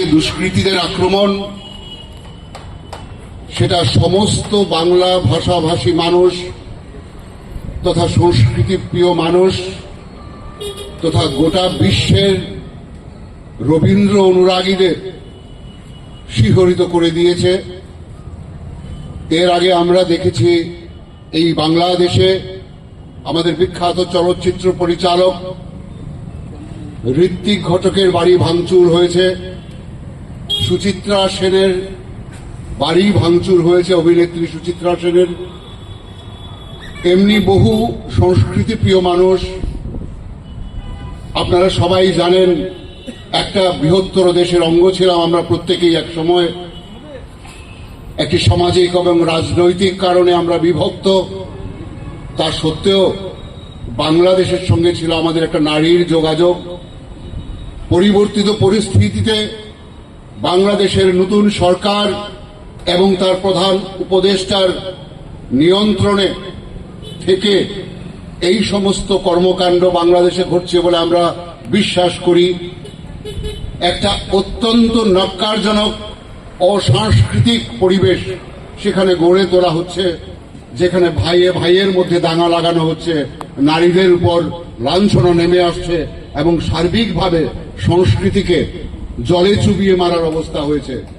চারিদিকে দুষ্কৃতীদের আক্রমণ, সেটা সমস্ত বাংলা ভাষাভাষী মানুষ তথা সংস্কৃতি প্রিয় মানুষ তথা গোটা বিশ্বের রবীন্দ্র অনুরাগীদের শিহরিত করে দিয়েছে। এর আগে আমরা দেখেছি এই বাংলাদেশে আমাদের বিখ্যাত চলচ্চিত্র পরিচালক ঋত্বিক ঘটকের বাড়ি ভাঙচুর হয়েছে। সুচিত্রা সেনের বাড়ি ভাঙচুর হয়েছে অভিনেত্রী সুচিত্রা সেনের। এমনি বহু সংস্কৃতি প্রিয় মানুষ। আপনারা সবাই জানেন, একটা বৃহত্তর দেশের অঙ্গ ছিলাম আমরা প্রত্যেকেই এক সময়। একটি সামাজিক এবং রাজনৈতিক কারণে আমরা বিভক্ত। তা সত্ত্বেও বাংলাদেশের সঙ্গে ছিল আমাদের একটা নারীর যোগাযোগ। পরিবর্তিত পরিস্থিতিতে বাংলাদেশের নতুন সরকার এবং তার প্রধান উপদেষ্টার নিয়ন্ত্রণে থেকে এই সমস্ত কর্মকাণ্ড বাংলাদেশে ঘটছে বলে আমরা বিশ্বাস করি। একটা অত্যন্ত নক্কারজনক অসাংস্কৃতিক পরিবেশ সেখানে গড়ে তোলা হচ্ছে, যেখানে ভাইয়ে ভাইয়ের মধ্যে দাঙ্গা লাগানো হচ্ছে, নারীদের উপর লাঞ্ছনা নেমে আসছে এবং সার্বিকভাবে সংস্কৃতিকে জলে চুবিয়ে মারার অবস্থা হয়েছে।